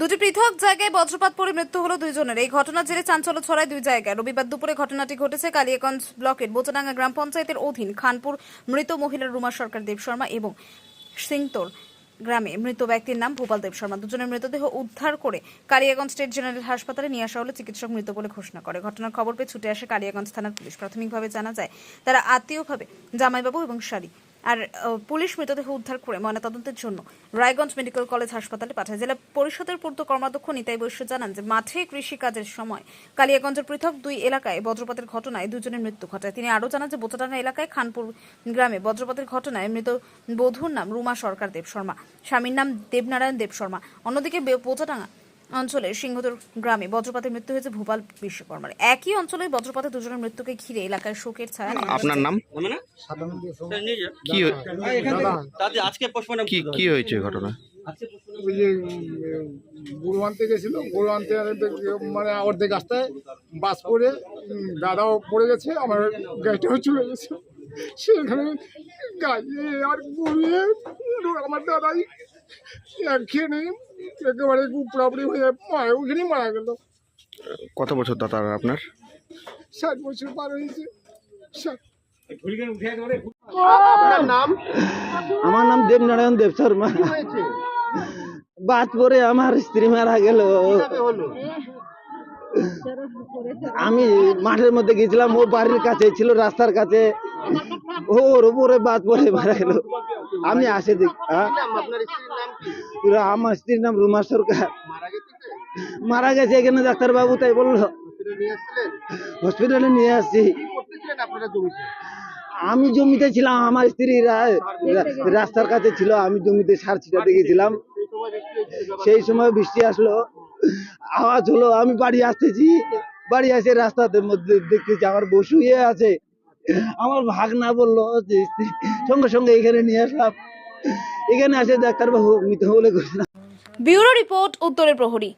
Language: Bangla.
দুটি পৃথক জায়গায় বজ্রপাত পড়ে মৃত্যু হলো দুইজনের। এই ঘটনার জেরে চাঞ্চল্য ছড়ায় দুই জায়গায়। রবিবার দুপুরে ঘটনাটি ঘটেছে কালিয়াগঞ্জ ব্লকের বোচাডাঙ্গা গ্রাম পঞ্চায়েতের অধীন খানপুর মৃত মহিলা রুমা সরকার, দেব শর্মা এবং সিংতোর গ্রামে মৃত ব্যক্তির নাম ভোপাল দেব শর্মা। দুজনের মৃতদেহ উদ্ধার করে কালিয়াগঞ্জ স্টেট জেনারেল হাসপাতালে নিয়ে আসা হলে চিকিৎসক মৃত বলে ঘোষণা করে। ঘটনার খবর পেয়ে ছুটে আসে কালিয়াগঞ্জ থানার পুলিশ। প্রাথমিকভাবে জানা যায়, তারা আত্মীয়ভাবে জামাইবাবু এবং শাড়ি আর পুলিশ মৃতদেহ উদ্ধার করে ময়নাতদন্তের জন্য রায়গঞ্জ মেডিকেল কলেজ হাসপাতালে পাঠায়। জেলা পরিষদের পূর্ত কর্মাধ্যক্ষ নিতাই বৈশ্য জানান যে, মাঠে কৃষি কাজের সময় কালিয়াগঞ্জের পৃথক দুই এলাকায় বজ্রপাতের ঘটনায় দুজনের মৃত্যু ঘটায়। তিনি আরও জানান যে বোচাডাঙ্গা এলাকায় খানপুর গ্রামে বজ্রপাতের ঘটনায় মৃত বধূর নাম রুমা সরকার দেব শর্মা, স্বামীর নাম দেবনারায়ণ দেব শর্মা। অন্যদিকে বে- বোচাডাঙ্গা অঞ্চলের সিংহদর গ্রামে বজ্রপাতে মৃত্যু হয়েছে ভূপাল বিশ্বকর্মার। একই অঞ্চলে বজ্রপাতে দুজনের মৃত্যুকে ঘিরে এলাকায় শোকের ছায়া আপনার নাম। কি আজকে কি কি হয়েছে ঘটনা? ওই যে গরু আনতে গেছিল গরু আনতে মানে অর্ধেক রাস্তায় বাস পড়ে দাদাও পড়ে গেছে আমার গাড়িটাও চলে গেছে। সেখানে গাড়ি আর আমার দাদাই একখানে একেবারে উপরাপুরি হয়ে মারা ওখানেই মারা গেল। কত বছর দাদা আপনার? ষাট বছর পার হয়েছে। আমার নাম দেবনারায়ণ দেব শর্মা। বাদ পরে আমার স্ত্রী মারা গেল। আমি মাঠের মধ্যে গেছিলাম ও বাড়ির কাছে ছিল রাস্তার কাছে। ওর উপরে বাদ পরে মারা গেল। আমি আসে দেখ হ্যাঁ? আমার স্ত্রীর নাম রুমা সরকার। মারা গেছে এখানে ডাক্তারবাবু তাই বলল। হসপিটালে নিয়ে আসছি। আমি জমিতে ছিলাম আমার স্ত্রী রাস্তার কাছে ছিল আমি জমিতে সার ছিটাতে গেছিলাম সেই সময় বৃষ্টি আসলো আওয়াজ হলো আমি বাড়ি আসতেছি। বাড়ি আসে রাস্তাতে মধ্যে দেখতেছি আমার বসু ইয়ে আছে। আমার ভাগ না বলল যে সঙ্গে সঙ্গে এখানে নিয়ে আসলাম। এখানে আসে ডাক্তারবাবু মৃত বলে ঘোষণা। ব্যুরো রিপোর্ট, উত্তরের প্রহরী।